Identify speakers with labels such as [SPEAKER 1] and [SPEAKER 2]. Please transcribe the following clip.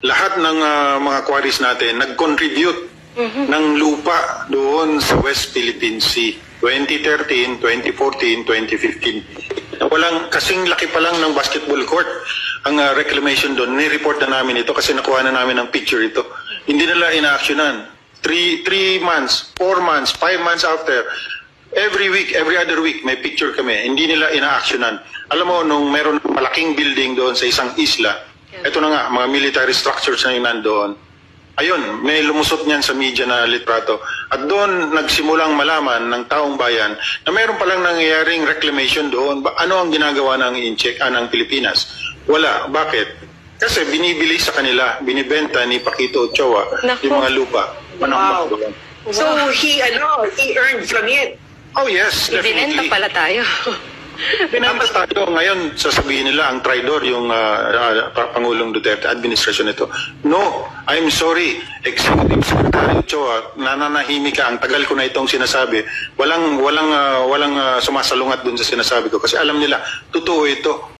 [SPEAKER 1] lahat ng ah, mga quarries natin nag-contribute ng lupa doon sa West Philippine Sea. 2013, 2014, 2015. Na Walang, kasing laki pa lang ng basketball court ang ah, reclamation doon. Ni-report na namin ito kasi nakuha na namin ng picture ito. Hindi nila ina-actionan. Three, three months, four months, five months after, every week, every other week, may picture kami. Hindi nila ina-actionan. Alam mo, nung meron malaking building doon sa isang isla, ito na nga, mga military structures na yung nandoon. Ayun, may lumusot niyan sa media na litrato. At doon nagsimulang malaman ng taong bayan na mayroon palang nangyayaring reclamation doon. Ba- Ano ang ginagawa ng Incheck, ah, ng Pilipinas? Wala. Bakit? Kasi binibili sa kanila, binibenta ni Paquito Ochoa
[SPEAKER 2] Naku.
[SPEAKER 1] yung mga lupa.
[SPEAKER 3] Wow.
[SPEAKER 1] doon.
[SPEAKER 3] So he ano, he earned from it.
[SPEAKER 1] Oh yes,
[SPEAKER 2] Ibinenta
[SPEAKER 1] definitely.
[SPEAKER 2] pala tayo.
[SPEAKER 1] Binenta tayo ngayon, sasabihin nila ang traidor yung ah, Pa- Pangulong Duterte administration nito. No, I'm sorry, Executive Secretary Ochoa, nananahimik ka. Ang tagal ko na itong sinasabi. Walang walang ah, walang ah, sumasalungat dun sa sinasabi ko kasi alam nila totoo ito.